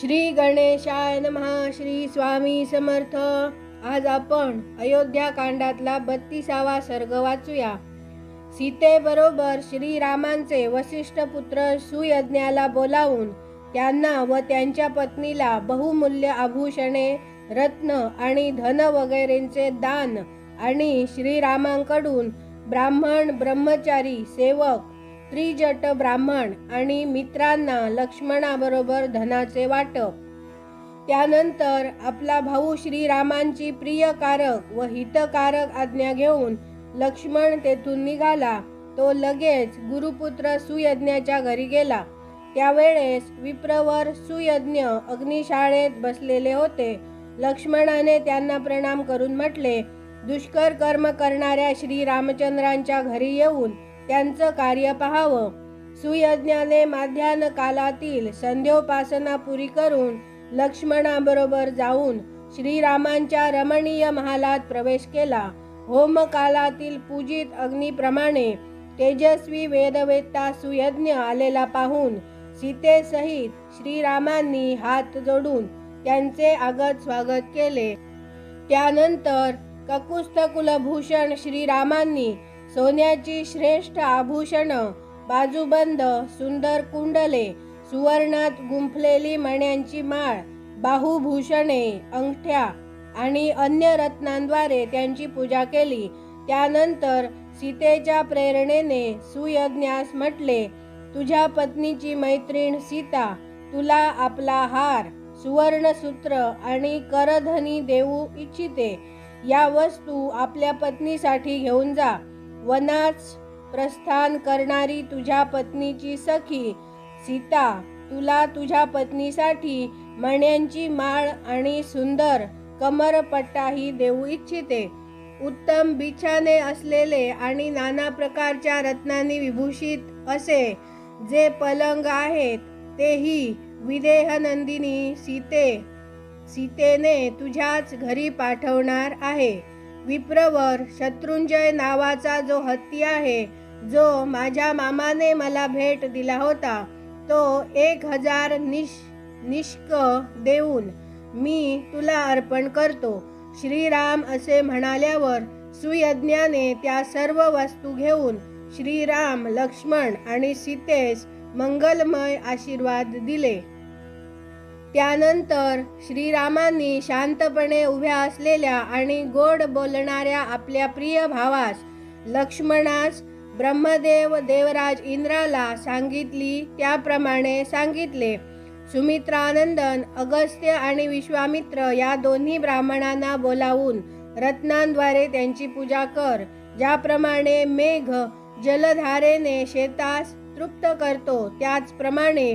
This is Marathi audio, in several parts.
श्री गणेशाय नमः श्री स्वामी समर्थ. आज आपण अयोध्या कांडातला बत्तीसावा सर्ग वाचूया. सीतेबरोबर श्रीरामांचे वसिष्ठ पुत्र सुयज्ञाला बोलावून त्यांना व त्यांच्या पत्नीला बहुमूल्य आभूषणे रत्न आणि धन वगैरेंचे दान आणि श्रीरामांकडून ब्राह्मण ब्रह्मचारी सेवक त्रिजट ब्राह्मण आणि मित्रांना लक्ष्मणाबरोबर धनाचे वाटप. त्यानंतर आपला भाऊ श्रीरामांची प्रियकारक व हितकारक आज्ञा घेऊन लक्ष्मण तेथून निघाला. तो लगेच गुरुपुत्र सुयज्ञाच्या घरी गेला. त्यावेळेस विप्रवर सुयज्ञ अग्निशाळेत बसलेले होते. लक्ष्मणाने त्यांना प्रणाम करून म्हटले दुष्कर कर्म करणाऱ्या श्रीरामचंद्रांच्या घरी येऊन त्यांचं कार्य पाहावं. सुयज्ञाने माध्यान कालातील संध्योपासना पुरी करून लक्ष्मणाबरोबर जाऊन श्रीरामांच्या रमणीय महालात प्रवेश केला. होमकालातील पूजित अग्नीप्रमाणे तेजस्वी वेदवेत्ता सुयज्ञ आलेला पाहून सीतेसहित श्रीरामांनी हात जोडून त्यांचे आगत स्वागत केले. त्यानंतर ककुस्थ कुलभूषण श्रीरामांनी सोन्याची श्रेष्ठ आभूषण बाजूबंद सुंदर कुंडले सुवर्णात गुंफलेली मण्यांची माळ बाहुभूषणे अंगठ्या आणि अन्य रत्नांद्वारे त्यांची पूजा केली. त्यानंतर सीतेच्या प्रेरणेने सुयज्ञास म्हटले तुझ्या पत्नीची मैत्रीण सीता तुला आपला हार सुवर्णसूत्र आणि करधनी देऊ इच्छिते. या वस्तू आपल्या पत्नीसाठी घेऊन जा. वनाच प्रस्थान करणारी तुझ्या पत्नीची सखी सीता तुला तुझ्या पत्नीसाठी मण्यांची माळ आणि सुंदर कमरपट्टाही देऊ इच्छिते. उत्तम बिछाने असलेले आणि नाना प्रकारच्या रत्नांनी विभूषित असे जे पलंग आहेत तेही विदेह नंदिनी सीते सीतेने तुझ्याच घरी पाठवणार आहे. विप्रवर शत्रुंजय नावाचा जो हत्ती आहे जो माझ्या मामाने मला भेट दिला होता तो एक हजार निश निष्क देऊन मी तुला अर्पण करतो. श्रीराम असे म्हणाल्यावर सुयज्ञाने त्या सर्व वस्तू घेऊन श्रीराम लक्ष्मण आणि सीतेस मंगलमय आशीर्वाद दिले. त्यानंतर श्रीरामांनी शांतपणे उभ्या असलेल्या आणि गोड बोलणाऱ्या आपल्या प्रिय भावास लक्ष्मणास ब्रह्मदेव देवराज इंद्राला सांगितली त्याप्रमाणे सांगितले. सुमित्रानंदन अगस्त्य आणि विश्वामित्र या दोन्ही ब्राह्मणांना बोलावून रत्नांद्वारे त्यांची पूजा कर ज्याप्रमाणे मेघ जलधारेने शेतास तृप्त करतो त्याचप्रमाणे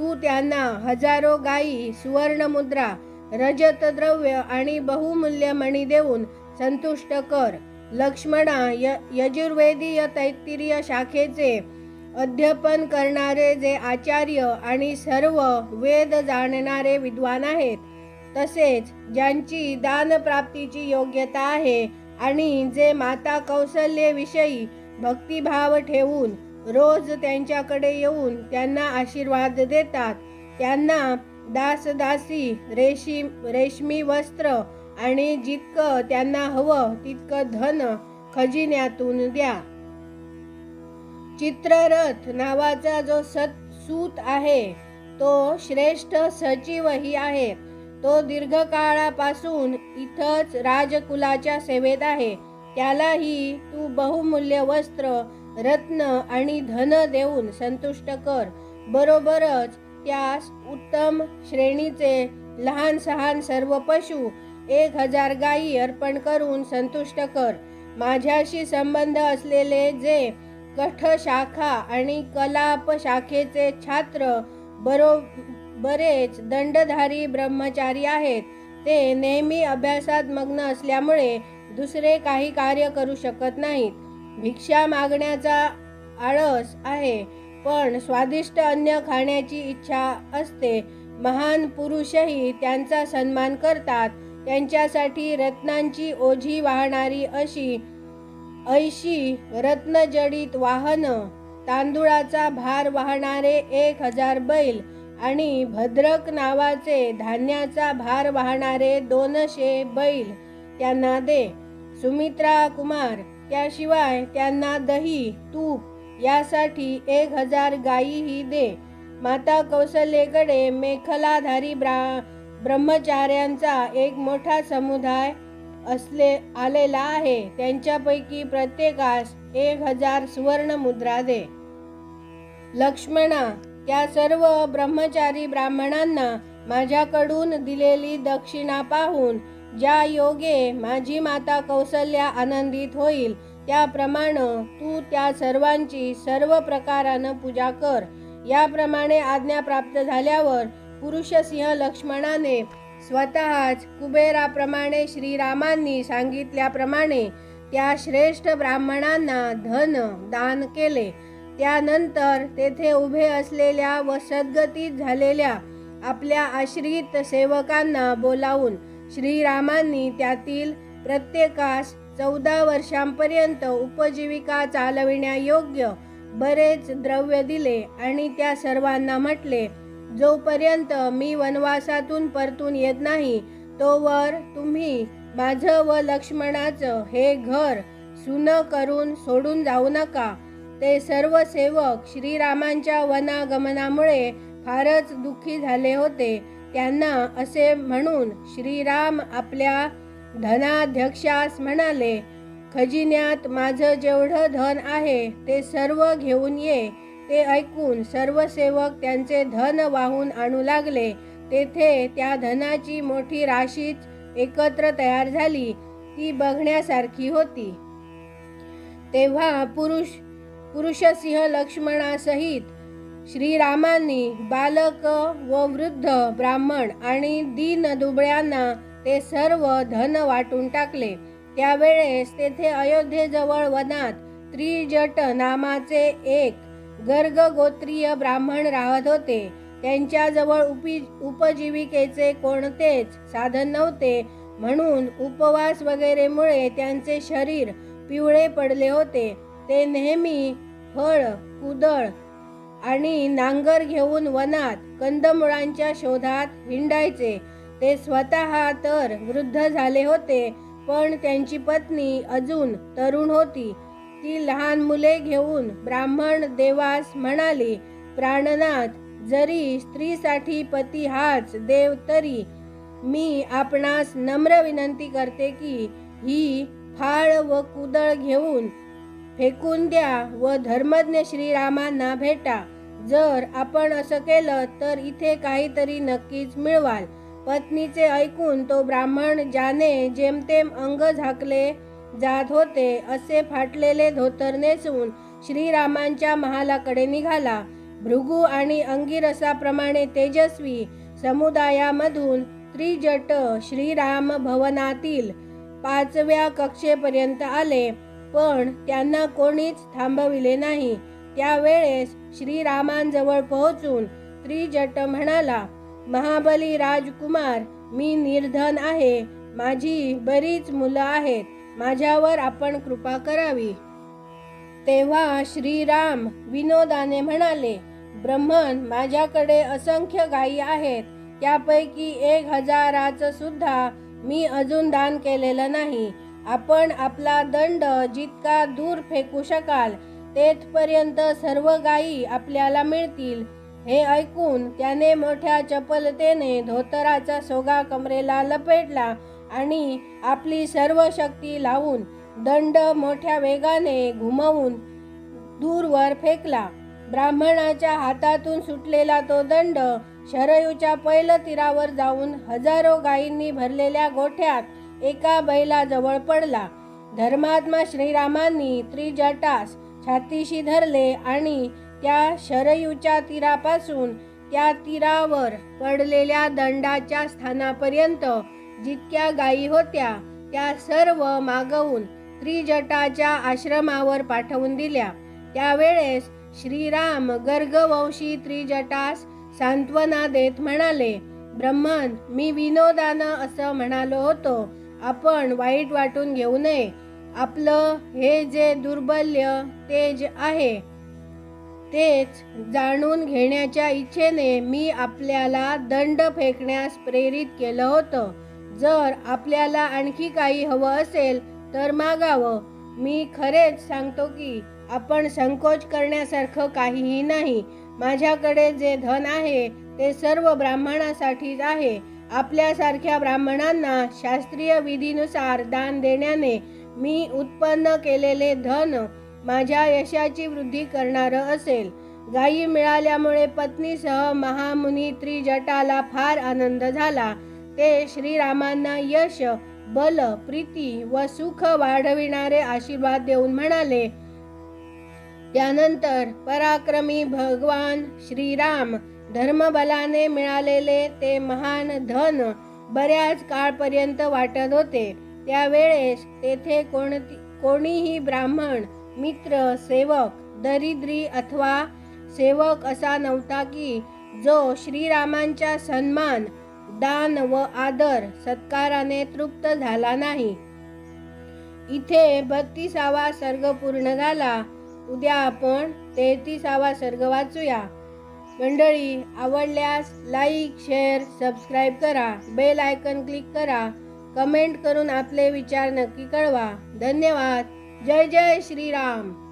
तू त्यांना हजारो गायी सुवर्णमुद्रा रजत द्रव्य आणि बहुमूल्य मणी देऊन संतुष्ट कर. लक्ष्मणा य यजुर्वेदीय तैत्तिरीय शाखेचे अध्यापन करणारे जे आचार्य आणि सर्व वेद जाणणारे विद्वान आहेत तसेच ज्यांची दानप्राप्तीची योग्यता आहे आणि जे माता कौशल्यविषयी भक्तिभाव ठेवून रोज त्यांच्याकडे येऊन त्यांना आशीर्वाद देतात. त्यांना दासदासी रेशीम रेशमी वस्त्र आणि जितकं त्यांना हवं तितकं धन खजिन्यातून द्या. चित्ररथ नावाचा जो सत सूत आहे तो श्रेष्ठ सचिवही आहे. तो दीर्घकाळापासून इथंच राजकुलाच्या सेवेत आहे. त्यालाही तू बहुमूल्य वस्त्र रत्न आणि धन देऊन संतुष्ट कर. बरोबरच त्यास उत्तम श्रेणीचे लहान सहान सर्व पशु एक हजार गायी अर्पण करून संतुष्ट कर. माझ्याशी संबंध असलेले जे कठ शाखा आणि कलाप शाखेचे छात्र बरो बरेच दंडधारी ब्रह्मचारी आहेत. ते नेहमी अभ्यासात मग्न असल्यामुळे दुसरे काही कार्य करू शकत नाहीत. भिक्षा मागण्याचा आळस आहे पण स्वादिष्ट अन्न खाण्याची इच्छा असते. महान पुरुषही त्यांचा सन्मान करतात. त्यांच्यासाठी रत्नांची ओझी वाहणारी अशी ऐशी रत्नजडित वाहन तांदुळाचा भार वाहणारे एक हजार बैल आणि भद्रक नावाचे धान्याचा भार वाहणारे दोनशे बैल त्यांना दे. सुमित्रा कुमार त्याशिवाय त्यांना दही तूप यासाठी एक हजार गायीही दे. माता कौशल्येकडे मेखलाधारी ब्रा ब्रह्मचार्यांचा एक मोठा समुदाय असले आलेला आहे. त्यांच्यापैकी प्रत्येकास एक हजार सुवर्ण मुद्रा दे. लक्ष्मणा त्या सर्व ब्रह्मचारी ब्राह्मणांना माझ्याकडून दिलेली दक्षिणा पाहून ज्या योगे माझी माता कौशल्या आनंदित होईल त्याप्रमाणे तू त्या सर्वांची सर्व प्रकारानं पूजा कर. याप्रमाणे आज्ञा प्राप्त झाल्यावर पुरुषसिंह लक्ष्मणाने स्वतःच कुबेराप्रमाणे श्रीरामांनी सांगितल्याप्रमाणे त्या श्रेष्ठ ब्राह्मणांना धन दान केले. त्यानंतर तेथे उभे असलेल्या व सद्गतीत झालेल्या आपल्या आश्रित सेवकांना बोलावून श्रीरामांनी त्यातील प्रत्येकास चौदा वर्षांपर्यंत उपजीविका चालविण्यायोग्य बरेच द्रव्य दिले आणि त्या सर्वांना म्हटले जोपर्यंत मी वनवासातून परतून येत नाही तोवर तुम्ही माझं व लक्ष्मणाचं हे घर सुन करून सोडून जाऊ नका. ते सर्व सेवक श्रीरामांच्या वनागमनामुळे फारच दुःखी झाले होते. त्यांना असे म्हणून श्रीराम आपल्या धनाध्यक्षास म्हणाले खजिन्यात माझं जेवढं धन आहे ते सर्व घेऊन ये. ते ऐकून सर्व सेवक त्यांचे धन वाहून आणू लागले. तेथे त्या धनाची मोठी राशीच एकत्र तयार झाली. ती बघण्यासारखी होती. तेव्हा पुरुष पुरुषसिंह लक्ष्मणासहित श्रीरामांनी बालक व वृद्ध ब्राह्मण आणि दीन दुबळ्यांना ते सर्व धन वाटून टाकले. त्यावेळेस तेथे अयोध्येजवळ वनात त्रिजट नामाचे एक गर्ग गोत्रीय ब्राह्मण राहत होते. त्यांच्याजवळ उपी उपजीविकेचे कोणतेच साधन नव्हते. म्हणून उपवास वगैरेमुळे त्यांचे शरीर पिवळे पडले होते. ते नेहमी फळ कुदळ आणि नांगर घेऊन वनात कंदमुळांच्या शोधात हिंडायचे. ते स्वतः तर वृद्ध झाले होते पण त्यांची पत्नी अजून तरुण होती. ती लहान मुले घेऊन ब्राह्मण देवास म्हणाली प्राणनाथ जरी स्त्रीसाठी पती हाच देव तरी मी आपणास नम्र विनंती करते की ही फाळ व कुदळ घेऊन फेकून द्या व धर्मज्ञ श्रीरामांना भेटा. जर आपण असं केलं तर इथे काहीतरी नक्कीच मिळवाल. पत्नीचे ऐकून तो ब्राह्मण ज्याने जेमतेम अंग झाकले जात होते असे फाटलेले धोतर नेसून श्रीरामांच्या महालाकडे निघाला. भृगू आणि अंगिरसाप्रमाणे तेजस्वी समुदायामधून त्रिजट श्रीराम भवनातील पाचव्या कक्षेपर्यंत आले. पण त्यांना कोणीच थांबविले नाही. त्यावेळेस श्रीरामांजवळ पोहोचून त्रिजट म्हणाला महाबली राजकुमार मी निर्धन आहे. माझी बरीच मुलं आहेत. माझ्यावर आपण कृपा करावी. तेव्हा श्रीराम विनोदाने म्हणाले ब्रह्मन माझ्याकडे असंख्य गायी आहेत. त्यापैकी एक हजाराचं सुद्धा मी अजून दान केलेलं नाही. आपण आपला दंड जितका दूर फेकू शकाल तेथपर्यंत सर्व गायी आपल्याला मिळतील. हे ऐकून त्याने मोठ्या चपलतेने धोतराचा सोगा कमरेला लपेटला आणि आपली सर्व शक्ती लावून दंड मोठ्या वेगाने घुमवून दूरवर फेकला. ब्राह्मणाच्या हातातून सुटलेला तो दंड शरयूच्या पैल तीरावर जाऊन हजारो गायींनी भरलेल्या गोठ्यात एका बैलाजवळ पडला. धर्मात्मा श्रीरामांनी त्रिजटास छातीशी धरले आणि त्या शरयूच्या तीरापासून त्या तीरावर पडलेल्या दंडाच्या स्थानापर्यंत जितक्या गायी होत्या त्या सर्व मागवून त्रिजटाच्या आश्रमावर पाठवून दिल्या. त्यावेळेस श्रीराम गर्गवंशी त्रिजटास सांत्वना देत म्हणाले ब्रह्मन मी विनोदानं असं म्हणालो होतो आपण वाईट वाटून घेऊ नये. आपलं हे जे दुर्बल्य तेज आहे तेच जाणून घेण्याच्या इच्छेने मी आपल्याला दंड फेकण्यास प्रेरित केलं होतं. जर आपल्याला आणखी काही हवं असेल तर मागावं. मी खरेच सांगतो की आपण संकोच करण्यासारखं काहीही नाही. माझ्याकडे जे धन आहे ते सर्व ब्राह्मणासाठीच आहे. आपल्यासारख्या ब्राह्मणांना शास्त्रीय विधीनुसार दान देण्याने मी उत्पन्न केलेले धन माझ्या यशाची वृद्धी करणारं असेल. गायी मिळाल्यामुळे पत्नीसह महामुनी त्रिजटाला फार आनंद झाला. ते श्रीरामांना यश बल प्रीती व सुख वाढविणारे आशीर्वाद देऊन म्हणाले त्यानंतर पराक्रमी भगवान श्रीराम धर्मबलाने मिळालेले ते महान धन बऱ्याच काळपर्यंत वाटत होते. त्यावेळेस तेथे कोणती कोणीही ब्राह्मण मित्र सेवक दरिद्री अथवा सेवक असा नव्हता की जो श्रीरामांच्या सन्मान दान व आदर सत्काराने तृप्त झाला नाही. इथे बत्तीसावा सर्ग पूर्ण झाला. उद्या आपण तेहतीसावा सर्ग वाचूया. मंडळी आवडल्यास लाईक शेअर सबस्क्राईब करा. बेल आयकन क्लिक करा. कमेंट करून आपले विचार नक्की कळवा. धन्यवाद. जय जय श्रीराम.